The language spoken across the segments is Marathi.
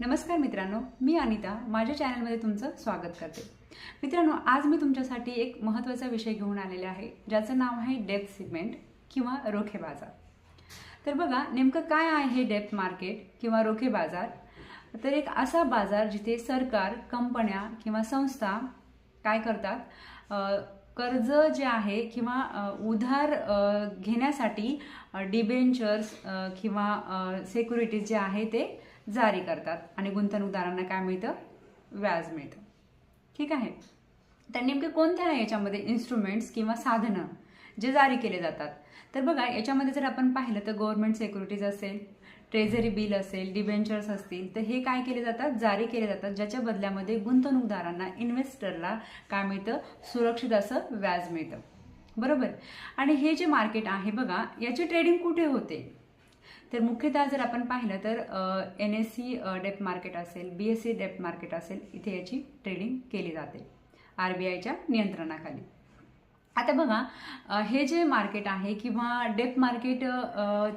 नमस्कार मित्रांनो मी अनिता. माझ्या चॅनलमध्ये तुमचं स्वागत करते. मित्रांनो आज मी तुमच्यासाठी एक महत्त्वाचा विषय घेऊन आलेला आहे ज्याचं नाव आहे डेप्थ सिगमेंट किंवा रोखे बाजार. तर बघा नेमकं काय आहे डेप्थ मार्केट किंवा रोखे बाजार? तर एक असा बाजार जिथे सरकार कंपन्या किंवा संस्था काय करतात? कर्ज जे आहे किंवा उधार घेण्यासाठी डिबेंचर्स किंवा सेक्युरिटीज जे आहे ते जारी करतात. आणि गुंतवणूकदारांना काय मिळतं? व्याज मिळतं. ठीक आहे? तर नेमके कोणते आहे याच्यामध्ये इन्स्ट्रुमेंट्स किंवा साधनं जे जारी केले जातात. तर बघा याच्यामध्ये जर आपण पाहिलं तर गव्हर्नमेंट सेक्युरिटीज असेल ट्रेझरी बिल असेल डिबेंचर्स असतील तर हे काय केले जातात? जारी केले जातात ज्याच्या बदल्यामध्ये गुंतवणूकदारांना इन्व्हेस्टरला काय मिळतं? सुरक्षित असं व्याज मिळतं. बरोबर? आणि हे जे मार्केट आहे बघा याची ट्रेडिंग कुठे होते? तर मुख्यतः जर आपण पाहिलं तर N S C debt market असेल B S C debt market असेल इथे याची ट्रेडिंग केली जाते आर बी आयच्या नियंत्रणाखाली. आता बघा हे जे मार्केट आहे किंवा डेप मार्केट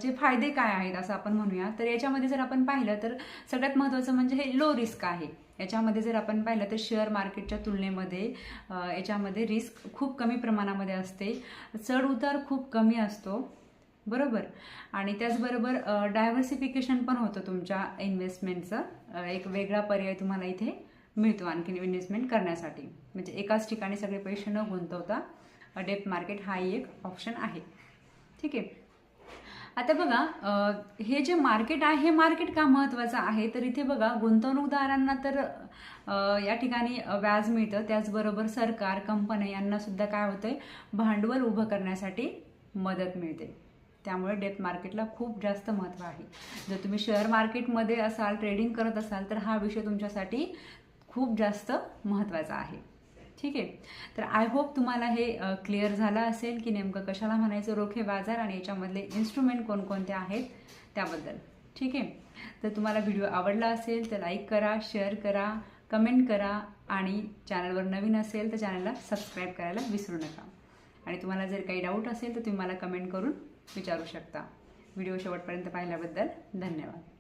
चे फायदे काय आहेत असं आपण म्हणूया तर याच्यामध्ये जर आपण पाहिलं तर सगळ्यात महत्त्वाचं म्हणजे हे लो रिस्क आहे. याच्यामध्ये जर आपण पाहिलं तर शेअर मार्केटच्या तुलनेमध्ये याच्यामध्ये रिस्क खूप कमी प्रमाणामध्ये असते. चढ उतार खूप कमी असतो. बरोबर? आणि त्याचबरोबर डायव्हर्सिफिकेशन पण होतं तुमच्या इन्व्हेस्टमेंटचं एक वेगळा पर्याय तुम्हाला इथे मिळतो आणखीन इन्व्हेस्टमेंट करण्यासाठी. म्हणजे एकाच ठिकाणी सगळे पैसे न गुंतवता. डेप मार्केट हाही एक ऑप्शन आहे. ठीक आहे. आता बघा हे जे मार्केट आहे हे मार्केट का महत्त्वाचं आहे? तर इथे बघा गुंतवणूकदारांना तर या ठिकाणी व्याज मिळतं. त्याचबरोबर सरकार कंपन्या यांना सुद्धा काय होतंय? भांडवल उभं करण्यासाठी मदत मिळते. त्यामुळे डेप मार्केटला खूप जास्त महत्त्व आहे. जर तुम्ही शेअर मार्केटमध्ये असाल ट्रेडिंग करत असाल तर हा विषय तुमच्यासाठी खूप जास्त महत्त्वाचा आहे. ठीक आहे. तर आय होप तुम्हाला हे क्लिअर झालं असेल की नेमकं कशाला म्हणायचं रोखे बाजार आणि याच्यामधले इन्स्ट्रुमेंट कोणकोणते आहेत त्याबद्दल. ठीक आहे? तर तुम्हाला व्हिडिओ आवडला असेल तर लाईक करा शेअर करा कमेंट करा आणि चॅनलवर नवीन असेल तर चॅनलला सबस्क्राईब करायला विसरू नका. आणि तुम्हाला जर काही डाऊट असेल तर तुम्ही मला कमेंट करून विचारू शकता. व्हिडिओ शेवटपर्यंत पाहिल्याबद्दल धन्यवाद.